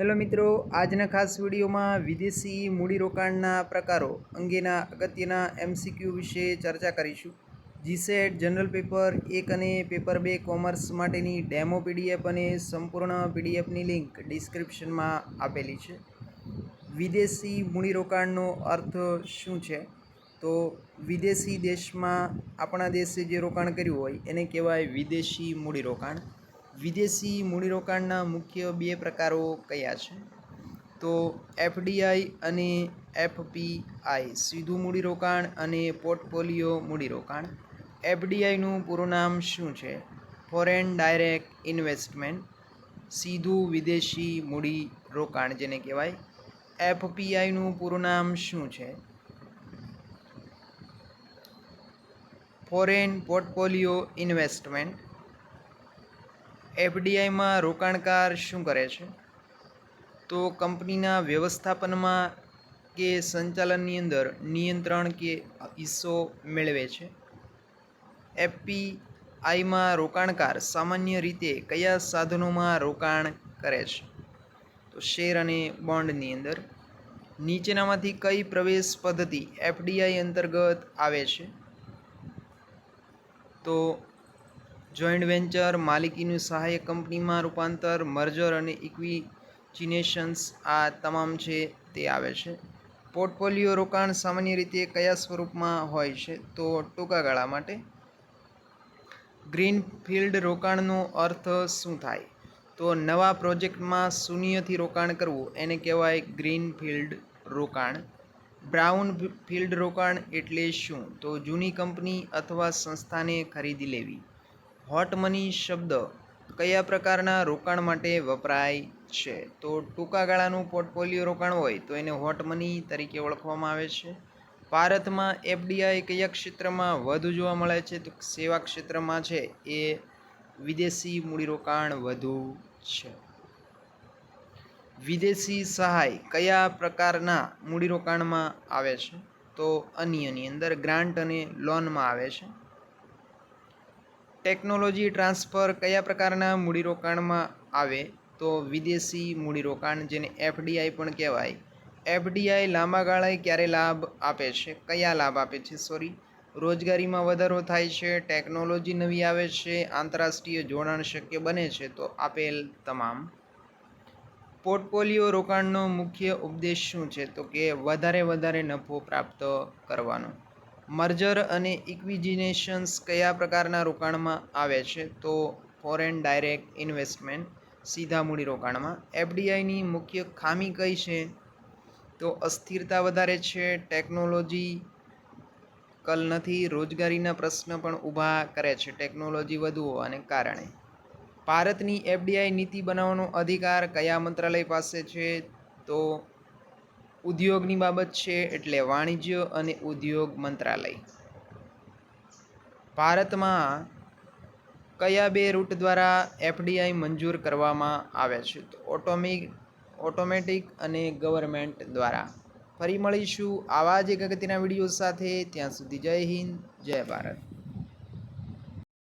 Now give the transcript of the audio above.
Hello મિત્રો, આજના ખાસ વિડીયોમાં વિદેશી મૂડીરોકાણના પ્રકારો અંગેના અગત્યના એમસીક્યુ વિશે ચર્ચા કરીશું. જીસેટ જનરલ પેપર એક અને પેપર બે કોમર્સ માટેની ડેમો પીડીએફ અને સંપૂર્ણ પીડીએફની લિંક ડિસ્ક્રિપ્શનમાં આપેલી છે. વિદેશી મૂડીરોકાણનો અર્થ શું છે? તો વિદેશી દેશમાં આપણા દેશે જે રોકાણ કર્યું હોય, એને કહેવાય વિદેશી મૂડીરોકાણ. વિદેશી મૂડીરોકાણના મુખ્ય બે પ્રકારો કયા છે? તો એફડીઆઈ અને એફપીઆઈ સીધું મૂડીરોકાણ અને પોર્ટફોલિયો મૂડીરોકાણ. એફડીઆઈનું પૂરું નામ શું છે? ફોરેન ડાયરેક્ટ ઇન્વેસ્ટમેન્ટ, સીધું વિદેશી મૂડી રોકાણ જેને કહેવાય. એફપીઆઈનું પૂરું નામ શું છે? ફોરેન પોર્ટફોલિયો ઇન્વેસ્ટમેન્ટ એફડીઆઈમાં રોકાણકાર શું કરે છે? તો કંપનીના વ્યવસ્થાપનમાં કે સંચાલનની અંદર નિયંત્રણ કે હિસ્સો મેળવે છે. એફપીઆઈમાં રોકાણકાર સામાન્ય રીતે કયા સાધનોમાં રોકાણ કરે છે? તો શેર અને બોન્ડની અંદર નીચેનામાંથી કઈ પ્રવેશ પદ્ધતિ એફડીઆઈ અંતર્ગત આવે છે? તો જોઈન્ટ વેન્ચર, માલિકીનું સહાયક કંપનીમાં રૂપાંતર, મર્જર અને ઇક્વિચિનેશન્સ આ તમામ છે તે આવે છે. પોર્ટફોલિયો રોકાણ સામાન્ય રીતે કયા સ્વરૂપમાં હોય છે? તો ટૂંકા ગાળા માટે ગ્રીનફિલ્ડ રોકાણનો અર્થ શું થાય? તો નવા પ્રોજેક્ટમાં શૂન્યથી રોકાણ કરવું, એને કહેવાય ગ્રીનફિલ્ડ રોકાણ. બ્રાઉન ફિલ્ડ રોકાણ એટલે શું? તો જૂની કંપની અથવા સંસ્થાને ખરીદી લેવી. હોટ મની શબ્દ કયા પ્રકારના રોકાણ માટે વપરાય છે? તો ટૂંકા ગાળાનું પોર્ટફોલિયો રોકાણ હોય તો એને હોટ મની તરીકે ઓળખવામાં આવે છે. ભારતમાં એફડીઆઈ કયા ક્ષેત્રમાં વધુ જોવા મળે છે? તો સેવા ક્ષેત્રમાં છે એ વિદેશી મૂડીરોકાણ વધુ છે. વિદેશી સહાય કયા પ્રકારના મૂડીરોકાણમાં આવે છે? તો અન્યની અંદર ગ્રાન્ટ અને લોનમાં આવે છે. ટેકનોલોજી ટ્રાન્સફર કયા પ્રકારના મૂડીરોકાણમાં આવે? તો વિદેશી મૂડીરોકાણ જેને એફડીઆઈ પણ કહેવાય. એફડીઆઈ લાંબા ગાળાએ ક્યારે લાભ આપે છે? કયા લાભ આપે છે? સોરી. રોજગારીમાં વધારો થાય છે, ટેકનોલોજી નવી આવે છે, આંતરરાષ્ટ્રીય જોડાણ શક્ય બને છે, તો આપેલ તમામ. પોર્ટફોલિયો રોકાણનો મુખ્ય ઉપદેશ શું છે? તો કે વધારે વધારે નફો પ્રાપ્ત કરવાનો. મર્જર અને ઇક્વિજિનેશન્સ કયા પ્રકારના રોકાણમાં આવે છે? તો ફોરેન ડાયરેક્ટ ઇન્વેસ્ટમેન્ટ, સીધા મૂડી રોકાણમાં. એફડીઆઈની મુખ્ય ખામી કઈ છે? તો અસ્થિરતા વધારે છે, ટેકનોલોજી કલ નથી, રોજગારીના પ્રશ્ન પણ ઊભા કરે છે, ટેકનોલોજી વધુ હોવાને કારણે. ભારતની એફડીઆઈ નીતિ બનાવવાનો અધિકાર કયા મંત્રાલય પાસે છે? તો ઉદ્યોગની બાબત છે એટલે વાણિજ્ય અને ઉદ્યોગ મંત્રાલય. ભારતમાં કયા બે રૂટ દ્વારા એફડીઆઈ મંજૂર કરવામાં આવે છે? તો ઓટોમિક ઓટોમેટિક અને ગવર્મેન્ટ દ્વારા. ફરી મળીશું આવા જ એક અગત્યના વીડિયો સાથે. ત્યાં સુધી જય હિન્દ, જય ભારત.